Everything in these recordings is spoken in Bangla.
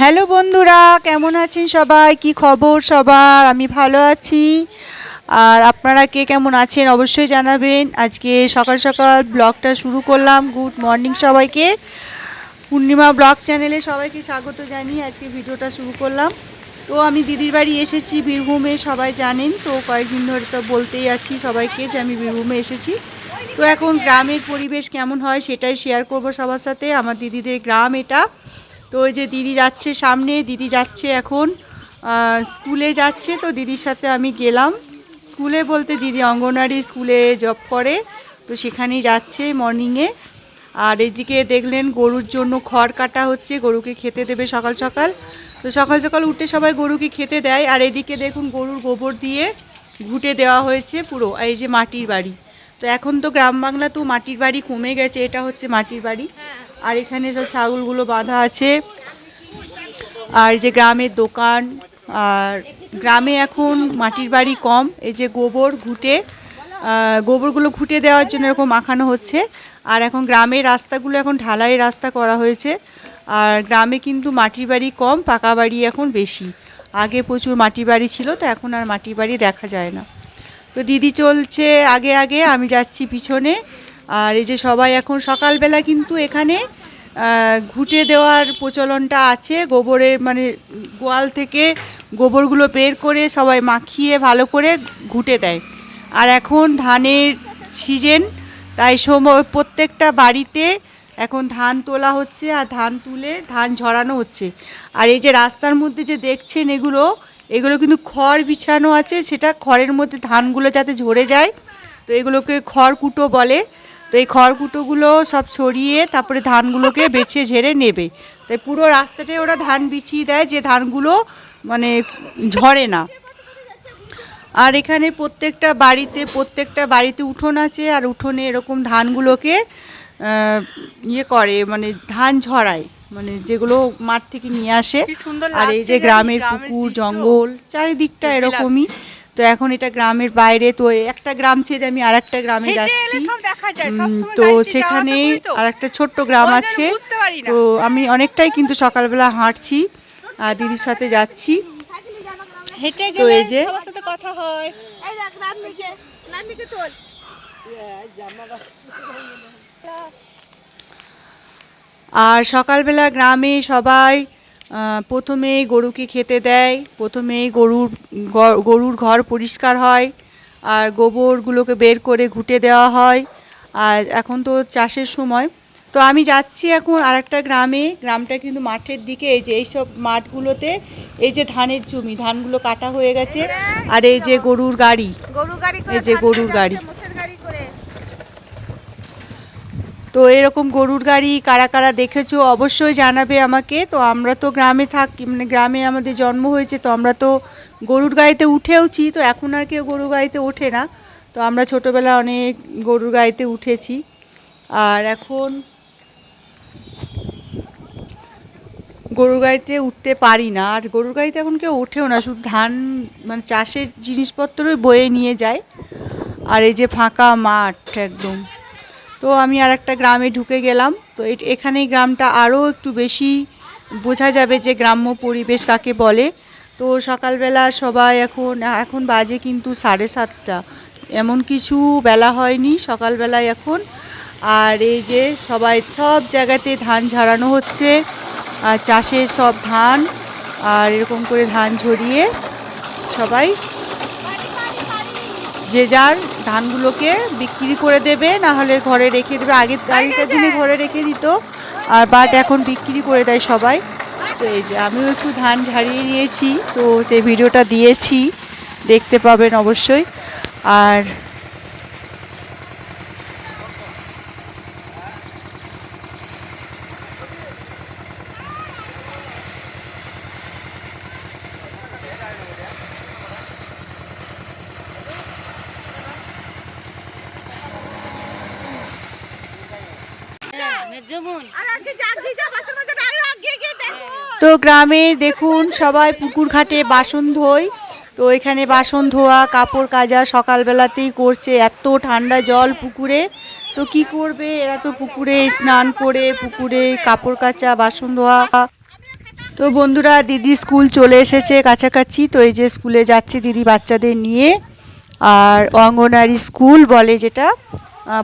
হ্যালো বন্ধুরা, কেমন আছেন সবাই? কি খবর সবার? আমি ভালো আছি। আর আপনারা কে কেমন আছেন অবশ্যই জানাবেন। আজকে সকাল সকাল ব্লগটা শুরু করলাম। গুড মর্নিং সবাইকে। পূর্ণিমা ব্লগ চ্যানেলে সবাইকে স্বাগত জানিয়ে আজকে ভিডিওটা শুরু করলাম। তো আমি দিদির বাড়ি এসেছি, বীরভূমে, সবাই জানেন। তো কয়েকদিন ধরে তো বলতেই আছি সবাইকে যে আমি বীরভূমে এসেছি। তো এখন গ্রামের পরিবেশ কেমন হয় সেটাই শেয়ার করব সবার সাথে। আমার দিদিদের গ্রাম এটা। তো ওই যে দিদি যাচ্ছে সামনে, দিদি যাচ্ছে এখন। স্কুলে যাচ্ছে তো দিদির সাথে আমি গেলাম। স্কুলে বলতে দিদি অঙ্গনওয়াড়ি স্কুলে জব করে, তো সেখানেই যাচ্ছে মর্নিংয়ে আর এদিকে দেখলেন গরুর জন্য খড় কাটা হচ্ছে, গরুকে খেতে দেবে সকাল সকাল। তো সকাল সকাল উঠে সবাই গরুকে খেতে দেয়। আর এদিকে দেখুন গরুর গোবর দিয়ে ঘুটে দেওয়া হয়েছে পুরো, এই যে মাটির বাড়ি। তো এখন তো গ্রাম বাংলা তো মাটির বাড়ি কমে গেছে, এটা হচ্ছে মাটির বাড়ি। আর এখানে সব ছাগলগুলো বাঁধা আছে, আর যে গ্রামের দোকান, আর গ্রামে এখন মাটির বাড়ি কম, এই যে গোবর ঘুটে গোবরগুলো ঘুটে দেওয়ার জন্য এরকম মাখানো হচ্ছে। আর এখন গ্রামের রাস্তাগুলো এখন ঢালাই রাস্তা করা হয়েছে। আর গ্রামে কিন্তু মাটির বাড়ি কম, পাকা বাড়ি এখন বেশি। আগে প্রচুর মাটির বাড়ি ছিল, তো এখন আর মাটির বাড়ি দেখা যায় না। তো দিদি চলছে আগে আগে, আমি যাচ্ছি পিছনে। আর এই যে সবাই এখন সকালবেলা কিন্তু এখানে ঘুঁটে দেওয়ার প্রচলনটা আছে। গোবরে মানে গোয়াল থেকে গোবরগুলো বের করে সবাই মাখিয়ে ভালো করে ঘুঁটে দেয়। আর এখন ধানের সিজন, তাই সময় প্রত্যেকটা বাড়িতে এখন ধান তোলা হচ্ছে আর ধান তুলে ধান ঝরানো হচ্ছে। আর এই যে রাস্তার মধ্যে যে দেখছেন এগুলো এগুলো কিন্তু খড় বিছানো আছে, সেটা খড়ের মধ্যে ধানগুলো যাতে ঝরে যায়, তো এগুলোকে খড়কুটো বলে। তো এই খড়কুটোগুলো সব ছড়িয়ে তারপরে ধানগুলোকে বেছে ঝেড়ে নেবে। তাই পুরো রাস্তাটায় ওরা ধান বিছিয়ে দেয় যে ধানগুলো মানে ঝরে না। আর এখানে প্রত্যেকটা বাড়িতে প্রত্যেকটা বাড়িতে উঠোন আছে আর উঠোনে এরকম ধানগুলোকে ইয়ে করে মানে ধান ঝরায় মানে যেগুলো মাঠ থেকে নিয়ে আসে। আর এই যে গ্রামের গ্রামের পুকুর জঙ্গল চারিদিকটা এরকমই। তো এখন এটা গ্রামের বাইরে তো একটা গ্রাম ছেড়ে আমি আর একটা গ্রামে যাচ্ছি এলে সব দেখা যায়, উম, সবসময় তো সেখানে। আর একটা ছোট্ট গ্রাম আছে। তো আমি অনেকটাই কিন্তু সকালবেলা হাঁটছি আর দিদির সাথে যাচ্ছি। তো এই যে- সবার সাথে কথা হয়। আর সকালবেলা গ্রামে সবাই আহ, প্রথমে গরুকে খেতে দেয় প্রথমে গরুর গরুর ঘর পরিষ্কার হয় আর গোবরগুলোকে বের করে ঘুটে দেওয়া হয়। আর এখন তো চাষের সময়। তো আমি যাচ্ছি এখন আরেকটা গ্রামে। গ্রামটা কিন্তু মাঠের দিকে এই যে এইসব মাঠগুলোতে এই যে ধানের জমি ধানগুলো কাটা হয়ে গেছে। আর এই যে গরুর গাড়ি গরু গাড়ি এই যে গরুর গাড়ি। হচ্ছে, মোষের গাড়ি করে তো এরকম গরুর গাড়ি কারা কারা দেখেছ অবশ্যই জানাবে আমাকে। তো আমরা তো গ্রামে থাকি মানে গ্রামে আমাদের জন্ম হয়েছে, তো আমরা তো গরুর গাড়িতে উঠেওছি, তো এখন আর কেউ গরুর গাড়িতে ওঠে না। তো আমরা ছোটোবেলা অনেক গরুর গাড়িতে উঠেছি। আর এখন গরুর গাড়িতে উঠতে পারি না, আর গরুর গাড়িতে এখন কেউ ওঠেও না, শুধু ধান মানে চাষের জিনিসপত্রই বয়ে নিয়ে যায়। আর এই যে ফাঁকা মাঠ একদম। তো আমি আর একটা গ্রামে ঢুকে গেলাম। তো এখানে গ্রামটা আরও একটু বেশি বোঝা যাবে যে গ্রাম্য পরিবেশ কাকে বলে। তো সকালবেলা সবাই এখন এখন বাজে কিন্তু সাড়ে সাতটা। এমন কিছু বেলা হয়নি সকালবেলায় এখন। আর এই যে সবাই সব জায়গাতে ধান ঝাড়ানো হচ্ছে। আর চাষের সব ধান। আর এরকম করে ধান ঝরিয়ে সবাই যে যার ধানগুলোকে বিক্রি করে দেবে না হলে ঘরে রেখে দেবে। আগে আগেকার দিনে ঘরে রেখে দিত আর বাট এখন বিক্রি করে দেয় সবাই। তো এই যে আমিও একটু ধান ঝাড়িয়ে নিয়েছি তো সেই ভিডিওটা দিয়েছি দেখতে পাবেন অবশ্যই। আর আর আগে জাগি যা বাসের মধ্যে আরও আগে গিয়ে দেখো তো গ্রামের দেখুন সবাই পুকুর ঘাটে বাসন ধোয়। তো এখানে বাসন ধোয়া কাপড় কাজা সকালবেলাতেই করছে। এত ঠান্ডা জল পুকুরে। তো কি করবে? এরা তো পুকুরে স্নান করে পুকুরে কাপড় কাচা বাসন ধোয়া। তো বন্ধুরা দিদি স্কুল চলে এসেছে কাছাকাছি। তো এই যে স্কুলে যাচ্ছে দিদি বাচ্চাদের নিয়ে। আর অঙ্গনারী স্কুল বলে যেটা।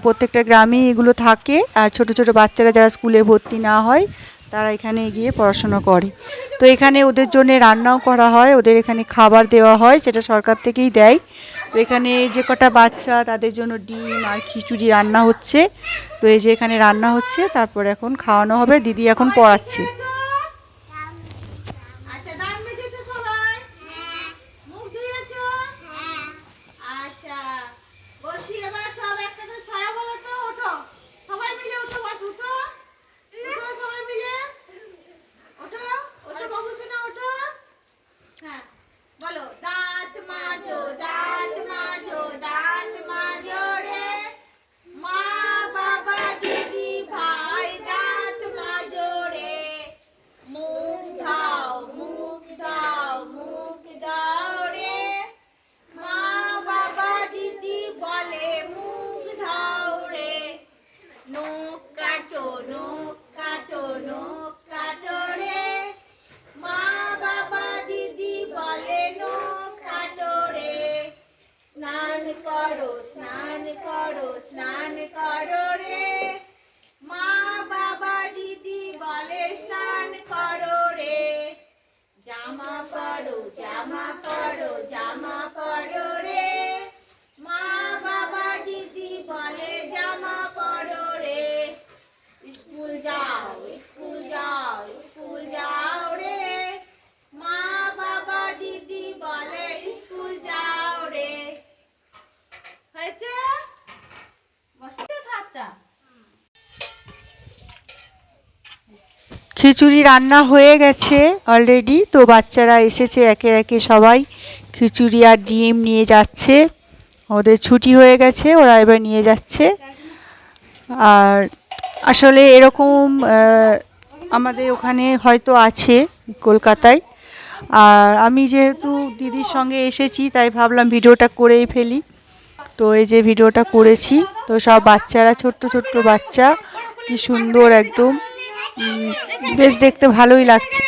প্রত্যেকটা গ্রামে এগুলো থাকে। আর ছোট ছোট বাচ্চারা যারা স্কুলে ভর্তি না হয়, তারা এখানে গিয়ে পড়াশোনা করে। তো এখানে ওদের জন্য রান্নাও করা হয়, ওদের এখানে খাবার দেওয়া হয়, সেটা সরকার থেকেই দেয়। তো এখানে যে কটা বাচ্চা, তাদের জন্য ডিম আর খিচুড়ি রান্না হচ্ছে। তো এই যে এখানে রান্না হচ্ছে, তারপর এখন খাওয়ানো হবে। দিদি এখন পড়াচ্ছে। আচ্ছা করো স্নান করো স্নান করো। খিচুড়ি রান্না হয়ে গেছে অলরেডি তো বাচ্চারা এসেছে একে একে সবাই। খিচুড়ি আর ডিম নিয়ে যাচ্ছে। ওদের ছুটি হয়ে গেছে, ওরা এবার নিয়ে যাচ্ছে। আর আসলে এরকম আমাদের ওখানে হয়তো আছে কলকাতায়। আর আমি যেহেতু দিদির সঙ্গে এসেছি, তাই ভাবলাম ভিডিওটা করেই ফেলি। তো এই যে ভিডিওটা করেছি, তো সব বাচ্চারা, ছোট্ট ছোট্ট বাচ্চা, কি সুন্দর একদম। বেশ দেখতে ভালোই লাগছে।